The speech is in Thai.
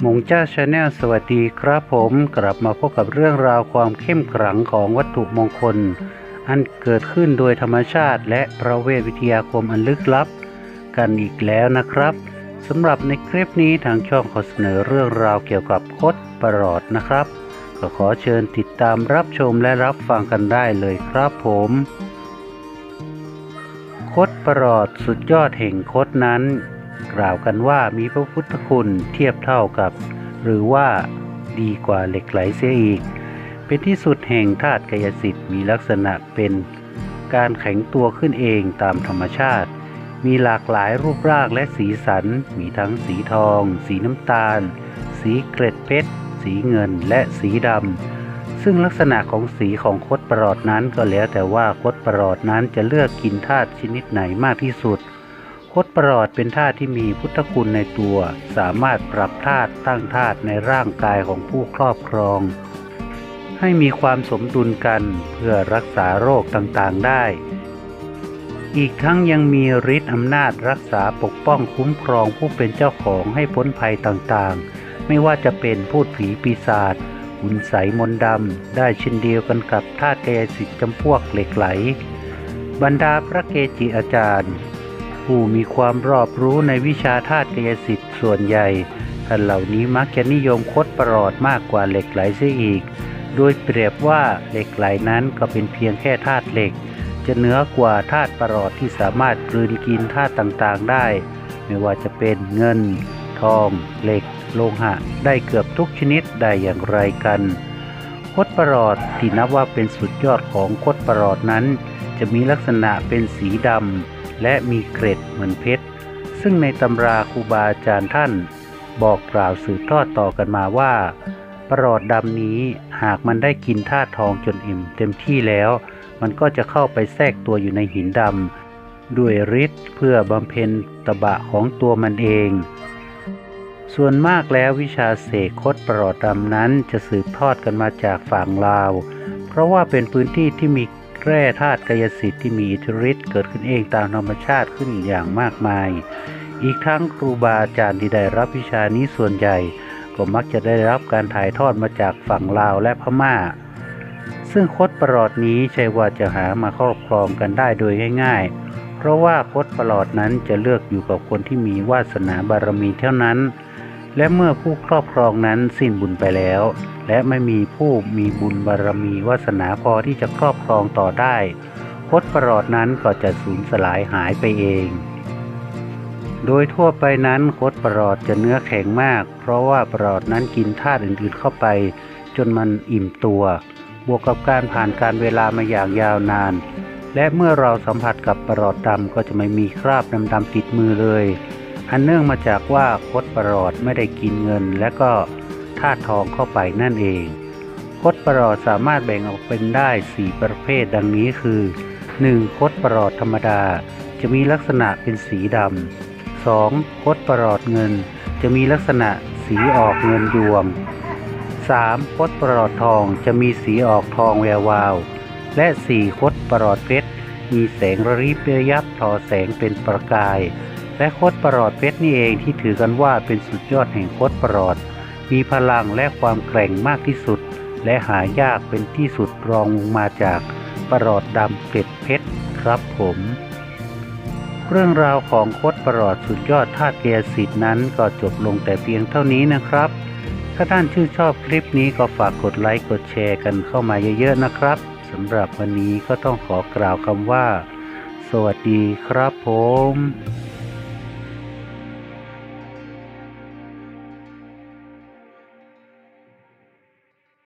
หมงจ้าชาแนลสวัสดีครับผมกลับมาพบกับเรื่องราวความเข้มขลังของวัตถุมงคล อันเกิดขึ้นโดยธรรมชาติ และประเวทวิทยาคมอันลึกลับ กันอีกแล้วนะครับสำหรับในคลิปนี้ทางช่องขอเสนอเรื่องราวเกี่ยวกับคดประหลอดนะครับก็ขอเชิญติดตามรับชมและรับฟังกันได้เลยครับผมคดประหลอดสุดยอดแห่งคดนั้น กล่าวกันว่ามีพระพุทธคุณเทียบเท่ากับ หรือว่าดีกว่าเหล็กไหลเสียอีก เป็นที่สุดแห่งธาตุกายสิทธิ์มีลักษณะเป็น การแข็งตัวขึ้นเองตามธรรมชาติ มีหลากหลายรูปร่างและสีสัน มีทั้งสีทอง สีน้ำตาล สีเกล็ดเพชร สีเงินและสีดำ ซึ่งลักษณะของสีของคดประหลอดนั้นก็แล้วแต่ว่าคดประหลอดนั้นจะเลือกกินธาตุชนิดไหนมากที่สุด คดประหลอดเป็นธาตุที่มีพุทธคุณในตัว สามารถปรับธาตุตั้งธาตุในร่างกายของผู้ครอบครอง ให้มีความสมดุลกันเพื่อรักษาโรคต่างๆได้ อีกทั้งยังมีฤทธิ์อำนาจรักษาปกป้องคุ้มครองผู้เป็นเจ้าของให้พ้นภัยต่างๆ ไม่ว่าจะเป็นพูดผีปีศาจหุ่นใสมนดำได้เช่นเดียวกันกับธาตุกายสิทธิ์จำพวกเหล็กไหล บรรดาพระเกจิอาจารย์ ผู้มีความรอบรู้ในวิชาธาตุกายสิทธิ์ส่วนใหญ่ท่านเหล่านี้มักจะนิยมคดประหลอดมากกว่าเหล็กไหลเสียอีก โดยเปรียบว่าเหล็กไหลนั้นก็เป็นเพียงแค่ธาตุเหล็ก จะเหนือกว่าธาตุประหลอดที่สามารถกลืนกินธาตุต่างๆได้ ไม่ว่าจะเป็นเงิน ทอง เหล็ก โลหะ ได้เกือบทุกชนิดได้อย่างไรกันคดประหลอดที่นับว่าเป็นสุดยอดของคดประหลอดนั้น จะมีลักษณะเป็นสีดำ และมีเกร็ดเหมือนเพชร ซึ่งในตำราครูบาอาจารย์ท่าน บอกกล่าวสืบทอดต่อกันมาว่า ประหลอดดำนี้หากมันได้กินธาตุทองจนอิ่มเต็มที่แล้ว มันก็จะเข้าไปแทรกตัวอยู่ในหินดำด้วยฤทธิ์เพื่อบำเพ็ญตบะของตัวมันเอง ส่วนมากแล้ววิชาเสกคดประหลอดดำนั้นจะสืบทอดกันมาจากฝั่งลาว เพราะว่าเป็นพื้นที่ที่มี แร่ธาตุกายสิทธิ์ที่มีอิทธิฤทธิ์เกิดขึ้นเองตามธรรมชาติขึ้นอย่างมากมาย อีกทั้งครูบาอาจารย์ที่ได้รับวิชานี้ส่วนใหญ่ ก็มักจะได้รับการถ่ายทอดมาจากฝั่งลาวและพม่า ซึ่งคดประหลอดนี้ใช่ว่าจะหามาครอบครองกันได้โดยง่าย ๆ เพราะว่าคดประหลอดนั้นจะเลือกอยู่กับคนที่มีวาสนาบารมีเท่านั้น และเมื่อผู้ครอบครองนั้นสิ้นบุญไปแล้ว และไม่มีผู้มีบุญบารมีวาสนาพอที่จะครอบครองต่อได้คดประหลอดนั้นก็จะสูญสลายหายไปเอง โดยทั่วไปนั้นคดประหลอดจะเนื้อแข็งมาก เพราะว่าประหลอดนั้นกินธาตุอื่นๆเข้าไป จนมันอิ่มตัว บวกกับการผ่านการเวลามาอย่างยาวนาน และเมื่อเราสัมผัสกับประหลอดดำก็จะไม่มีคราบดำๆติดมือเลย อันเนื่องมาจากว่าคดประหลอดไม่ได้กินเงิน และก็ธาตุทองเข้าไปนั่นเอง คดประหลอดสามารถแบ่งออกเป็นได้ 4 ประเภทดังนี้คือ 1. คดประหลอดธรรมดา จะมีลักษณะเป็นสีดำ 2. คดประหลอดเงิน จะมีลักษณะสีออกเงินยวง 3. คดประหลอดทองจะมีสีออกทองแวววาว และ 4. คดประหลอดเพชรมีแสงระริบระยับทอแสงเป็นประกาย และโคดประหลอดเพชรนี่เองที่ถือกันว่าเป็นสุดยอดแห่งโคดประหลอด มีพลังและความแกร่งมากที่สุด และหายากเป็นที่สุดรองลงมาจากประหลอดดำเกล็ดเพชรครับผม เรื่องราวของโคดประหลอดสุดยอดธาตุเกียสิทธิ์นั้นก็จบลงแต่เพียงเท่านี้นะครับ ถ้าท่านชื่นชอบคลิปนี้ก็ฝากกดไลค์กดแชร์กันเข้ามาเยอะๆนะครับสำหรับวันนี้ก็ต้องขอกล่าวคำว่า สวัสดีครับผม